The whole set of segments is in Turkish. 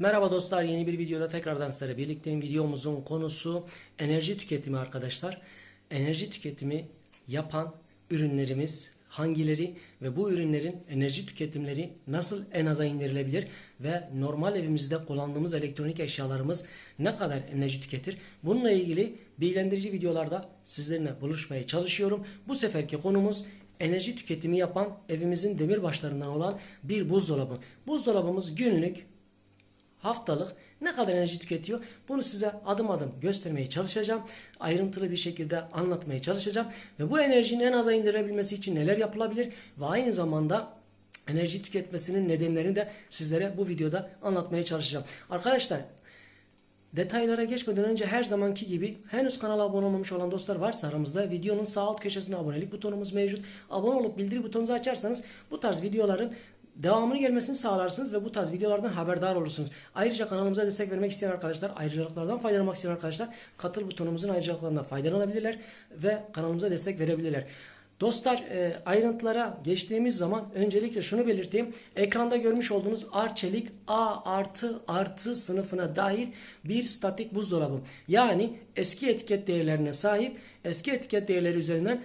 Merhaba dostlar yeni bir videoda tekrardan sizlerle birlikteyim. Videomuzun konusu enerji tüketimi arkadaşlar. Enerji tüketimi yapan ürünlerimiz hangileri ve bu ürünlerin enerji tüketimleri nasıl en aza indirilebilir ve normal evimizde kullandığımız elektronik eşyalarımız ne kadar enerji tüketir? Bununla ilgili bilgilendirici videolarda sizlerle buluşmaya çalışıyorum. Bu seferki konumuz enerji tüketimi yapan evimizin demirbaşlarından olan bir buzdolabı. Buzdolabımız günlük haftalık ne kadar enerji tüketiyor bunu size adım adım göstermeye çalışacağım. Ayrıntılı bir şekilde anlatmaya çalışacağım. Ve bu enerjinin en aza indirebilmesi için neler yapılabilir ve aynı zamanda enerji tüketmesinin nedenlerini de sizlere bu videoda anlatmaya çalışacağım. Arkadaşlar Detaylara geçmeden önce her zamanki gibi henüz kanala abone olmamış olan dostlar varsa aramızda videonun sağ alt köşesinde abonelik butonumuz mevcut. Abone olup bildiri butonunuzu açarsanız bu tarz videoların devamını gelmesini sağlarsınız ve bu tarz videolardan haberdar olursunuz. Ayrıca kanalımıza destek vermek isteyen arkadaşlar, ayrıcalıklardan faydalanmak isteyen arkadaşlar katıl butonumuzun ayrıcalıklarından faydalanabilirler ve kanalımıza destek verebilirler. Dostlar e, ayrıntılara geçtiğimiz zaman öncelikle şunu belirteyim. Ekranda görmüş olduğunuz Arçelik A artı artı sınıfına dahil bir statik buzdolabı. Yani eski etiket değerlerine sahip eski etiket değerleri üzerinden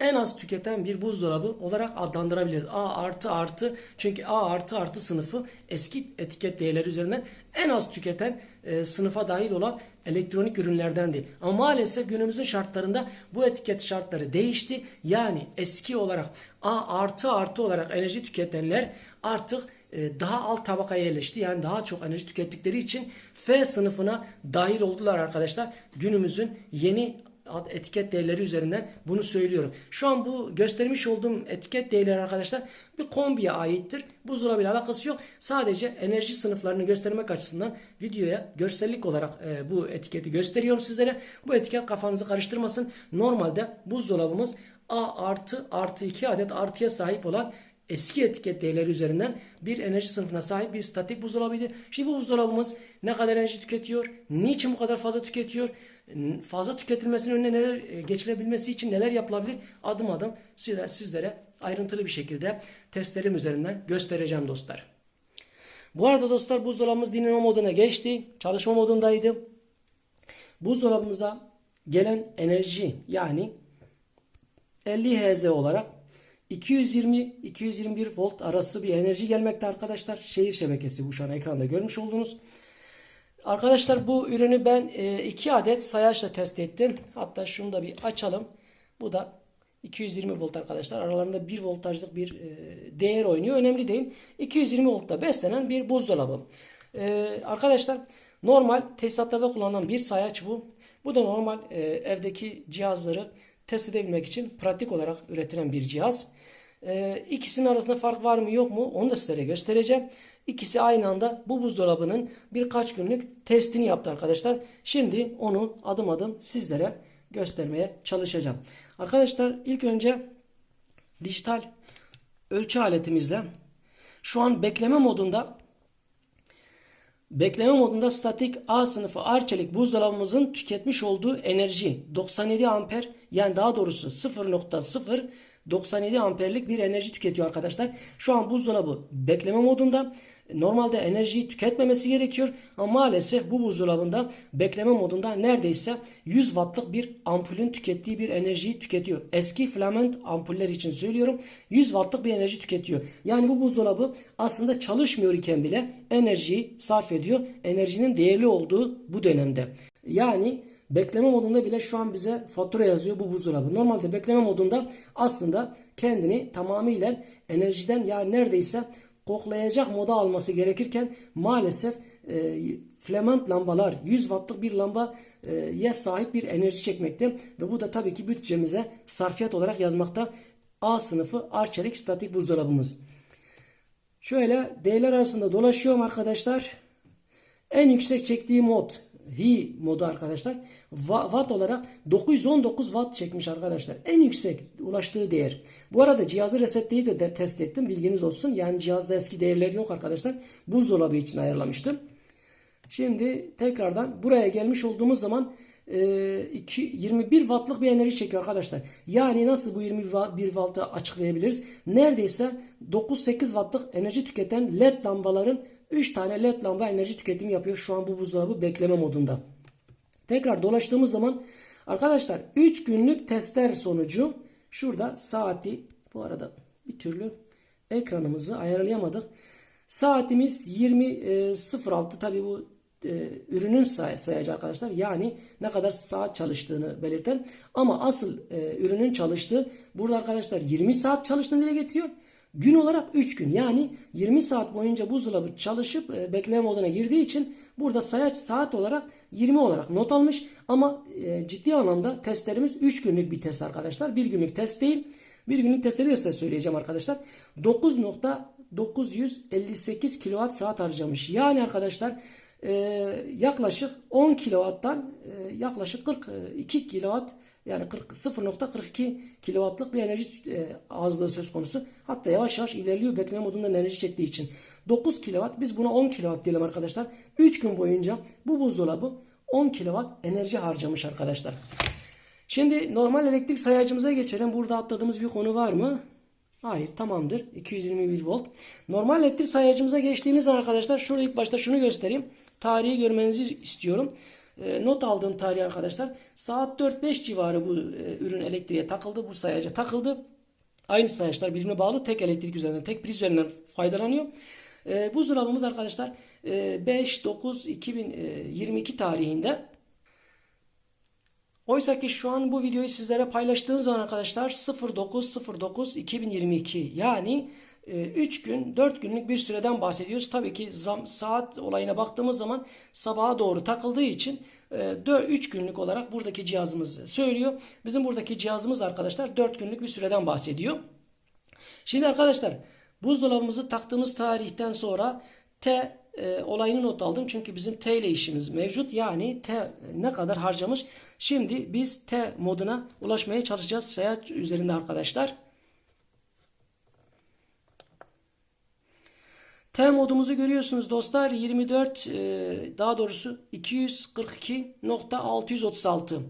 en az tüketen bir buzdolabı olarak adlandırabiliriz. A artı artı çünkü A artı artı sınıfı eski etiket değerleri üzerinden en az tüketen e, sınıfa dahil olan elektronik ürünlerdendi. Ama maalesef günümüzün şartlarında bu etiket şartları değişti. Yani eski olarak A artı artı olarak enerji tüketenler artık e, daha alt tabakaya yerleşti. Yani daha çok enerji tükettikleri için F sınıfına dahil oldular arkadaşlar. Günümüzün yeni etiket değerleri üzerinden bunu söylüyorum. Şu an bu göstermiş olduğum etiket değerleri arkadaşlar bir kombiye aittir. Buzdolabı ile alakası yok. Sadece enerji sınıflarını göstermek açısından videoya görsellik olarak e, bu etiketi gösteriyorum sizlere. Bu etiket kafanızı karıştırmasın. Normalde buzdolabımız A artı artı 2 adet artıya sahip olan eski etiket değerleri üzerinden bir enerji sınıfına sahip bir statik buzdolabıydı. Şimdi bu buzdolabımız ne kadar enerji tüketiyor? Niçin bu kadar fazla tüketiyor? Fazla tüketilmesinin önüne neler e, geçilebilmesi için neler yapılabilir? Adım adım sizlere, sizlere ayrıntılı bir şekilde testlerim üzerinden göstereceğim dostlar. Bu arada dostlar buzdolabımız dinleme moduna geçti. Çalışma modundaydı. Buzdolabımıza gelen enerji yani 50 Hz olarak 220-221 volt arası bir enerji gelmekte arkadaşlar. Şehir şebekesi bu şu an ekranda görmüş olduğunuz. Arkadaşlar bu ürünü ben 2 e, adet sayaçla test ettim. Hatta şunu da bir açalım. Bu da 220 volt arkadaşlar. Aralarında 1 voltajlık bir e, değer oynuyor. Önemli değil. 220 voltta beslenen bir buzdolabı. E, arkadaşlar normal tesisatlarda kullanılan bir sayaç bu. Bu da normal evdeki cihazları test edebilmek için pratik olarak üretilen bir cihaz. Ee, ikisinin arasında fark var mı yok mu onu da sizlere göstereceğim. İkisi aynı anda bu buzdolabının birkaç günlük testini yaptı arkadaşlar. Şimdi onu adım adım sizlere göstermeye çalışacağım. Arkadaşlar ilk önce dijital ölçü aletimizle şu an bekleme modunda Bekleme modunda statik A sınıfı Arçelik buzdolabımızın tüketmiş olduğu enerji 97 amper yani daha doğrusu 0.0 97 amperlik bir enerji tüketiyor arkadaşlar. Şu an buzdolabı bekleme modunda. Normalde enerjiyi tüketmemesi gerekiyor ama maalesef bu buzdolabında bekleme modunda neredeyse 100 wattlık bir ampulün tükettiği bir enerjiyi tüketiyor. Eski filament ampuller için söylüyorum 100 wattlık bir enerji tüketiyor. Yani bu buzdolabı aslında çalışmıyor iken bile enerjiyi sarf ediyor. Enerjinin değerli olduğu bu dönemde. Yani Bekleme modunda bile şu an bize fatura yazıyor bu buzdolabı. Normalde bekleme modunda aslında kendini tamamıyla enerjiden yani neredeyse koklayacak moda alması gerekirken maalesef e, filament lambalar 100 wattlık bir lamba e, sahip bir enerji çekmekte ve bu da tabii ki bütçemize sarfiyat olarak yazmakta. A sınıfı Arçelik statik buzdolabımız. Şöyle değerler arasında dolaşıyorum arkadaşlar. En yüksek çektiği mod Hi modu arkadaşlar. Watt olarak 919 Watt çekmiş arkadaşlar. En yüksek ulaştığı değer. Bu arada cihazı resetleyip de test ettim. Bilginiz olsun. Yani cihazda eski değerler yok arkadaşlar. Buzdolabı için ayarlamıştım. Şimdi tekrardan buraya gelmiş olduğumuz zaman 2, 21 wattlık bir enerji çekiyor arkadaşlar. Yani nasıl bu 21 wattı açıklayabiliriz? Neredeyse 9-8 wattlık enerji tüketen led lambaların 3 tane led lamba enerji tüketimi yapıyor. Şu an bu buzdolabı bekleme modunda. Tekrar dolaştığımız zaman arkadaşlar 3 günlük testler sonucu şurada saati bu arada bir türlü ekranımızı ayarlayamadık. Saatimiz 20.06 tabi bu e, ürünün say sayacı arkadaşlar. Yani ne kadar saat çalıştığını belirten. Ama asıl e, ürünün çalıştığı burada arkadaşlar 20 saat çalıştığını dile getiriyor. Gün olarak 3 gün yani 20 saat boyunca buzdolabı çalışıp e, bekleme moduna girdiği için burada sayaç saat olarak 20 olarak not almış. Ama e, ciddi anlamda testlerimiz 3 günlük bir test arkadaşlar. Bir günlük test değil. Bir günlük testleri de size söyleyeceğim arkadaşlar. 9.958 kWh saat harcamış. Yani arkadaşlar e, yaklaşık 10 kW'dan e, yaklaşık 42 kW yani 40 0.42 kW'lık bir enerji e, azlığı söz konusu. Hatta yavaş yavaş ilerliyor bekleme modunda enerji çektiği için. 9 kW biz buna 10 kW diyelim arkadaşlar. 3 gün boyunca bu buzdolabı 10 kW enerji harcamış arkadaşlar. Şimdi normal elektrik sayacımıza geçelim. Burada atladığımız bir konu var mı? Hayır tamamdır. 221 volt. Normal elektrik sayacımıza geçtiğimiz arkadaşlar şurada ilk başta şunu göstereyim. Tarihi görmenizi istiyorum. E, not aldığım tarih arkadaşlar. Saat 4-5 civarı bu e, ürün elektriğe takıldı. Bu sayaca takıldı. Aynı sayaçlar birbirine bağlı. Tek elektrik üzerinden, tek priz üzerinden faydalanıyor. E, buzdolabımız arkadaşlar e, 5-9-2022 tarihinde Oysa ki şu an bu videoyu sizlere paylaştığım zaman arkadaşlar 09.09.2022 yani 3 gün 4 günlük bir süreden bahsediyoruz. Tabii ki zam, saat olayına baktığımız zaman sabaha doğru takıldığı için 3 günlük olarak buradaki cihazımız söylüyor. Bizim buradaki cihazımız arkadaşlar 4 günlük bir süreden bahsediyor. Şimdi arkadaşlar buzdolabımızı taktığımız tarihten sonra T e, olayını not aldım. Çünkü bizim T ile işimiz mevcut. Yani T ne kadar harcamış. Şimdi biz T moduna ulaşmaya çalışacağız. Seyahat üzerinde arkadaşlar. T modumuzu görüyorsunuz dostlar 24 e, daha doğrusu 242.636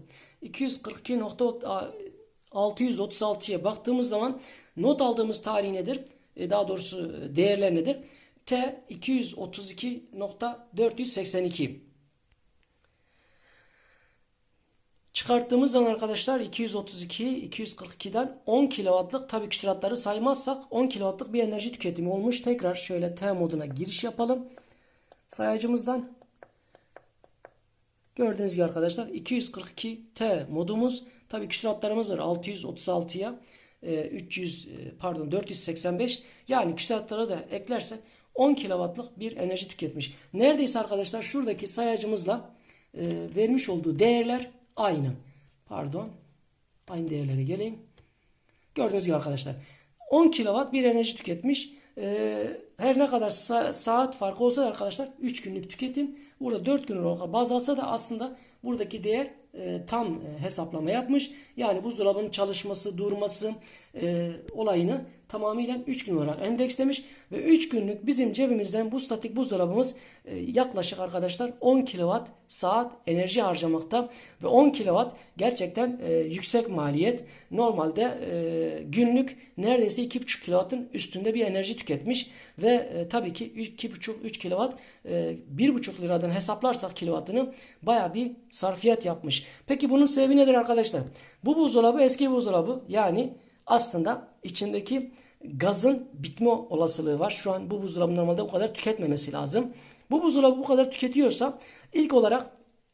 242.636'ya baktığımız zaman not aldığımız tarih nedir? E, daha doğrusu değerler nedir? T 232.482 Çıkarttığımız zaman arkadaşlar 232 242'den 10 kW'lık tabii ki süratleri saymazsak 10 kW'lık bir enerji tüketimi olmuş. Tekrar şöyle T moduna giriş yapalım. Sayacımızdan gördüğünüz gibi arkadaşlar 242 T modumuz tabii ki süratlerimiz var 636'ya 300 pardon 485 yani küsuratlara da eklersek 10 kW'lık bir enerji tüketmiş. Neredeyse arkadaşlar şuradaki sayacımızla e, vermiş olduğu değerler aynı. Pardon. Aynı değerlere geleyim. Gördüğünüz gibi arkadaşlar. 10 kW bir enerji tüketmiş. Ee, her ne kadar sa saat farkı olsa da arkadaşlar 3 günlük tüketim. Burada 4 gün olarak baz alsa da aslında buradaki değer e, tam e, hesaplama yapmış. Yani buzdolabının çalışması, durması e, olayını tamamıyla 3 gün olarak endekslemiş ve 3 günlük bizim cebimizden bu statik buzdolabımız e, yaklaşık arkadaşlar 10 kW saat enerji harcamakta ve 10 kW gerçekten e, yüksek maliyet. Normalde e, günlük neredeyse 2,5 kW'ın üstünde bir enerji tüketmiş ve e, tabii ki 2,5-3 kW e, 1,5 liradan hesaplarsak kilovatını baya bir sarfiyat yapmış. Peki bunun sebebi nedir arkadaşlar? Bu buzdolabı eski buzdolabı yani aslında içindeki gazın bitme olasılığı var. Şu an bu buzdolabı normalde bu kadar tüketmemesi lazım. Bu buzdolabı bu kadar tüketiyorsa ilk olarak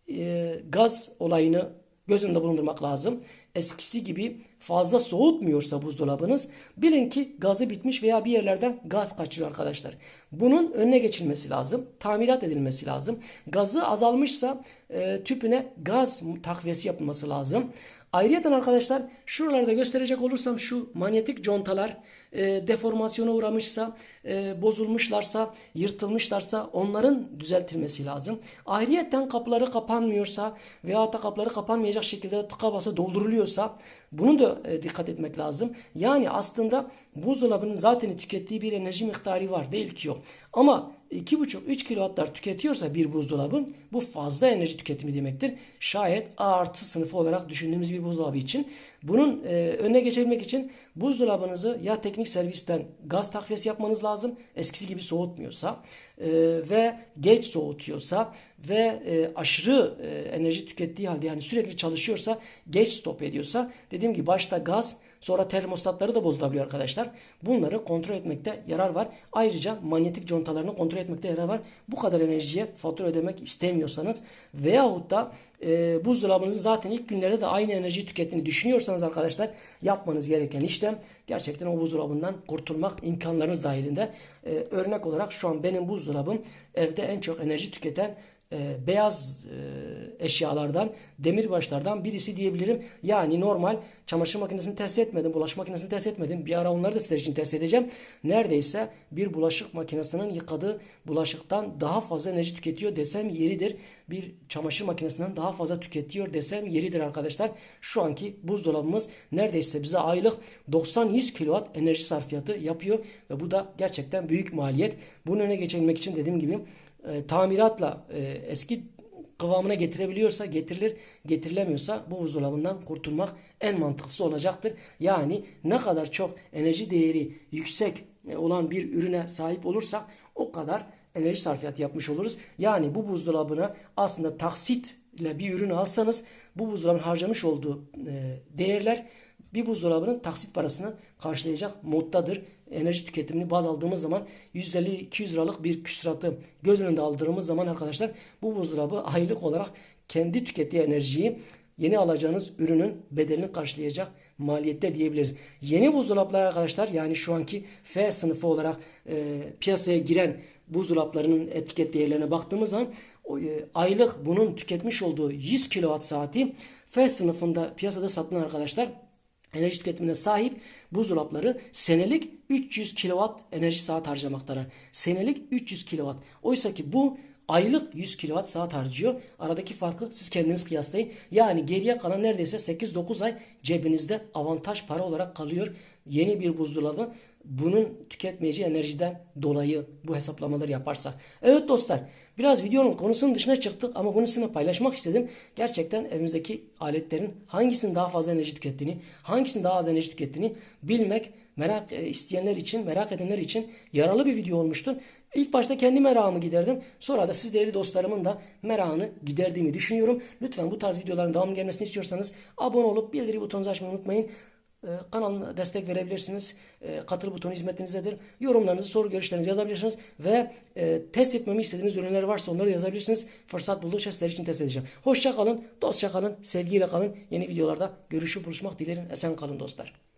e, gaz olayını göz önünde bulundurmak lazım. Eskisi gibi fazla soğutmuyorsa buzdolabınız bilin ki gazı bitmiş veya bir yerlerden gaz kaçırıyor arkadaşlar. Bunun önüne geçilmesi lazım. Tamirat edilmesi lazım. Gazı azalmışsa e, tüpüne gaz takviyesi yapılması lazım. Ayrıca arkadaşlar şuralarda gösterecek olursam şu manyetik contalar e, deformasyona uğramışsa, e, bozulmuşlarsa, yırtılmışlarsa onların düzeltilmesi lazım. Ayrıca kapıları kapanmıyorsa veya da kapıları kapanmayacak şekilde tıka basa ediyorsa bunu da e, dikkat etmek lazım. Yani aslında buzdolabının zaten tükettiği bir enerji miktarı var değil ki yok. Ama 2,5-3 kWh'lar tüketiyorsa bir buzdolabı bu fazla enerji tüketimi demektir. Şayet A artı sınıfı olarak düşündüğümüz bir buzdolabı için. Bunun e, önüne geçebilmek için buzdolabınızı ya teknik servisten gaz takviyesi yapmanız lazım. Eskisi gibi soğutmuyorsa e, ve geç soğutuyorsa ve e, aşırı e, enerji tükettiği halde yani sürekli çalışıyorsa geç stop ediyorsa dediğim gibi başta gaz sonra termostatları da bozulabiliyor arkadaşlar. Bunları kontrol etmekte yarar var. Ayrıca manyetik contalarını kontrol etmekte yarar var. Bu kadar enerjiye fatura ödemek istemiyorsanız veyahut da e, buzdolabınızın zaten ilk günlerde de aynı enerji tükettiğini düşünüyorsanız arkadaşlar yapmanız gereken işlem gerçekten o buzdolabından kurtulmak imkanlarınız dahilinde. E, örnek olarak şu an benim buzdolabım evde en çok enerji tüketen e, beyaz e, eşyalardan, demirbaşlardan birisi diyebilirim. Yani normal çamaşır makinesini test etmedim, bulaşık makinesini test etmedim. Bir ara onları da sizler için test edeceğim. Neredeyse bir bulaşık makinesinin yıkadığı bulaşıktan daha fazla enerji tüketiyor desem yeridir. Bir çamaşır makinesinden daha fazla tüketiyor desem yeridir arkadaşlar. Şu anki buzdolabımız neredeyse bize aylık 90-100 kW enerji sarfiyatı yapıyor ve bu da gerçekten büyük maliyet. Bunun öne geçebilmek için dediğim gibi e, tamiratla e, eski kıvamına getirebiliyorsa getirilir, getirilemiyorsa bu buzdolabından kurtulmak en mantıklısı olacaktır. Yani ne kadar çok enerji değeri yüksek e, olan bir ürüne sahip olursak o kadar enerji sarfiyatı yapmış oluruz. Yani bu buzdolabına aslında taksitle bir ürünü alsanız bu buzdolabının harcamış olduğu e, değerler bir buzdolabının taksit parasını karşılayacak moddadır. Enerji tüketimini baz aldığımız zaman 150-200 liralık bir küsuratı göz önünde aldığımız zaman arkadaşlar bu buzdolabı aylık olarak kendi tükettiği enerjiyi yeni alacağınız ürünün bedelini karşılayacak maliyette diyebiliriz. Yeni buzdolaplar arkadaşlar yani şu anki F sınıfı olarak e, piyasaya giren buzdolaplarının etiket değerlerine baktığımız zaman o, e, aylık bunun tüketmiş olduğu 100 kWh saati F sınıfında piyasada satılan arkadaşlar enerji tüketimine sahip buzdolapları senelik 300 kW enerji saat harcamaktalar. Senelik 300 kW. Oysa ki bu aylık 100 kW saat harcıyor. Aradaki farkı siz kendiniz kıyaslayın. Yani geriye kalan neredeyse 8-9 ay cebinizde avantaj para olarak kalıyor. Yeni bir buzdolabı bunun tüketmeyeceği enerjiden dolayı bu hesaplamaları yaparsa. Evet dostlar biraz videonun konusunun dışına çıktık ama bunu paylaşmak istedim. Gerçekten evimizdeki aletlerin hangisinin daha fazla enerji tükettiğini, hangisinin daha az enerji tükettiğini bilmek merak e, isteyenler için, merak edenler için yaralı bir video olmuştur. İlk başta kendi merakımı giderdim. Sonra da siz değerli dostlarımın da merakını giderdiğimi düşünüyorum. Lütfen bu tarz videoların devamı gelmesini istiyorsanız abone olup bildiri butonunuzu açmayı unutmayın. Ee, kanalına destek verebilirsiniz. Ee, katıl butonu hizmetinizdedir. Yorumlarınızı, soru görüşlerinizi yazabilirsiniz ve e, test etmemi istediğiniz ürünler varsa onları yazabilirsiniz. Fırsat buldukça sizler için test edeceğim. Hoşça kalın, dostça kalın, sevgiyle kalın. Yeni videolarda görüşüp buluşmak dilerim. Esen kalın dostlar.